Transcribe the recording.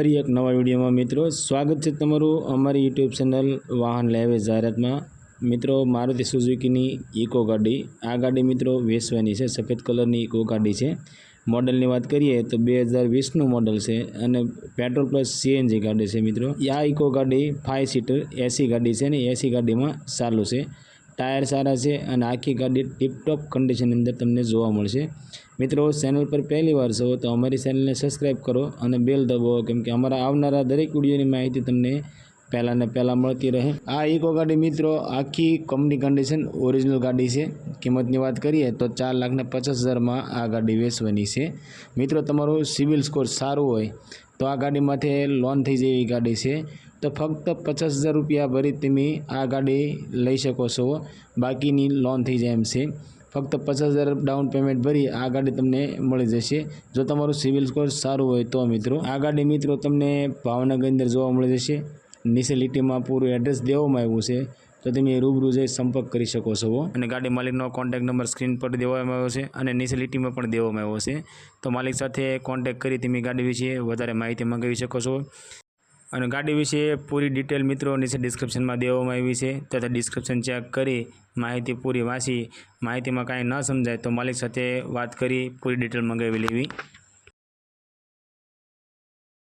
ફરી એક નવા વિડીયોમાં મિત્રો, સ્વાગત છે તમારું અમારી યુટ્યુબ ચેનલ વાહન લેવે જાહેરાતમાં. મિત્રો, મારુતિ સુઝુકીની ઇકો ગાડી. આ ગાડી મિત્રો વેસવાની છે, સફેદ કલરની ઇકો ગાડી છે. મોડલની વાત કરીએ તો બે હજાર વીસનું મોડલ છે અને પેટ્રોલ પ્લસ સીએનજી ગાડી છે મિત્રો. આ ઇકો ગાડી ફાઇવ સીટર એસી ગાડી છે ને, એસી ગાડીમાં ચાલુ છે. ટાયર સારા છે અને આખી ગાડી ટીપટોપ કન્ડિશનની અંદર તમને જોવા મળશે. મિત્રો ચેનલ પર પહેલી વાર છો તો અમારી ચેનલને સબસ્ક્રાઈબ કરો અને બેલ દબાવો, કેમ કે અમારા આવનારા દરેક વિડીયોની માહિતી તમને પહેલાં ને પહેલાં મળતી રહે. આ ઇકો ગાડી મિત્રો, આખી કંપની કન્ડિશન ઓરિજિનલ ગાડી છે. કિંમતની વાત કરીએ તો ચાર લાખને પચાસ હજારમાં આ ગાડી વેચવાની છે. મિત્રો, તમારું સિવિલ સ્કોર સારું હોય તો આ ગાડીમાંથી લોન થઈ જાય એવી ગાડી છે. તો ફક્ત પચાસ હજાર રૂપિયા ભરી તમે આ ગાડી લઈ શકો છો. બાકીની લોન થઈ જાય એમ છે. ફક્ત પચાસ હજાર ડાઉન પેમેન્ટ ભરી આ ગાડી તમને મળી જશે. જો તમારું સિવિલ સ્કોર સારું હોય તો મિત્રો, આ ગાડી મિત્રો તમને ભાવનગરની અંદર જોવા મળી જશે. નીચે લીટીમાં પૂરું એડ્રેસ દેવામાં આવ્યું છે. તો તમે રૂબરૂ જઈ સંપર્ક કરી શકો છો. અને ગાડી માલિકનો કોન્ટેક્ટ નંબર સ્ક્રીન પર દેવામાં આવ્યો છે અને નીચે લીટીમાં પણ દેવામાં આવ્યો છે. તો માલિક સાથે કોન્ટેક્ટ કરી તમે ગાડી વિશે વધારે માહિતી મંગાવી શકો છો. અને ગાડી વિશે પૂરી ડિટેલ મિત્રો નીચે ડિસ્ક્રિપ્શનમાં દેવામાં આવી છે. તથા ડિસ્ક્રિપ્શન ચેક કરી માહિતી પૂરી વાંચી. માહિતીમાં કાંઈ ન સમજાય તો માલિક સાથે વાત કરી પૂરી ડિટેલ મંગાવી લેવી.